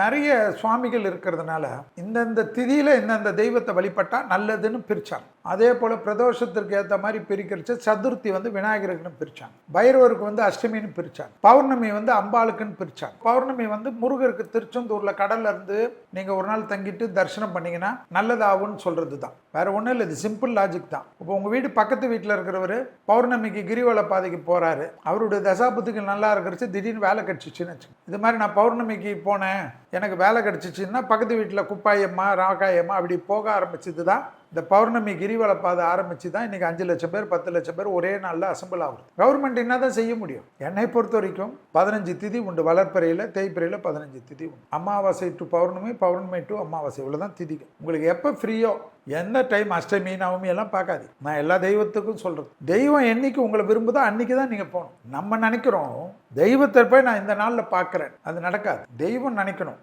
நிறைய சுவாமிகள் இருக்கிறதுனால இந்தந்த திதியில் இந்தந்த தெய்வத்தை வழிபட்டால் நல்லதுன்னு பிரித்தாங்க அதே போல் பிரதோஷத்திற்கு ஏற்ற மாதிரி பிரிக்கிறச்ச சதுர்த்தி வந்து விநாயகருக்குன்னு பிரித்தாங்க பைரவருக்கு வந்து அஷ்டமின்னு பிரித்தாங்க பௌர்ணமி வந்து அம்பாளுக்குன்னு பிரித்தாங்க பௌர்ணமி வந்து முருகருக்கு திருச்செந்தூரில் கடல்ல இருந்து நீங்கள் ஒரு நாள் தங்கிட்டு தரிசனம் பண்ணிங்கன்னா நல்லதாகும்னு சொல்கிறது தான் வேறு ஒன்றும் இல்லை இது சிம்பிள் லாஜிக் தான். இப்போ உங்கள் வீடு பக்கத்து வீட்டில் இருக்கிறவர் பௌர்ணமிக்கு கிரிவல பாதைக்கு போகிறாரு அவருடைய தசாபத்துக்கு நல்லா இருக்கிறச்சு திடீர்னு வேலை கிடைச்சிச்சுன்னு வச்சுக்கோங்க. இது மாதிரி நான் பௌர்ணமிக்கு போனேன் எனக்கு வேலை கிடச்சிச்சின்னா பக்கத்து வீட்டில் குப்பாயம்மா ராக்காயம்மா அப்படி போக ஆரம்பிச்சது தான் இந்த பௌர்ணமி கிரிவல பாதை ஆரம்பிச்சு தான் இன்னைக்கு அஞ்சு லட்சம் பேர் பத்து லட்சம் பேர் ஒரே நாளில் அசம்பிள் ஆகுது. கவர்மெண்ட் என்ன தான் செய்ய முடியும்? என்னை பொறுத்த வரைக்கும் பதினஞ்சு திதி உண்டு. வளர்ப்பறையில் தேய்ப்பறையில் பதினஞ்சு திதி உண்டு. அமாவாசை டு பௌர்ணமி பௌர்ணமி டு அமாவாசை. இவ்வளோதான் திதிகள். உங்களுக்கு எப்போ ஃப்ரீயோ எந்த டைம் அஷ்டமி நவமி எல்லாம் பார்க்காது நான் எல்லா தெய்வத்துக்கும் சொல்கிறது தெய்வம் என்னைக்கு உங்களை விரும்புதோ அன்னைக்கு தான் நீங்கள் போகணும். நம்ம நினைக்கிறோம் தெய்வத்தை போய் நான் இந்த நாளில் பார்க்குறேன். அது நடக்காது. தெய்வம் நினைக்கணும்.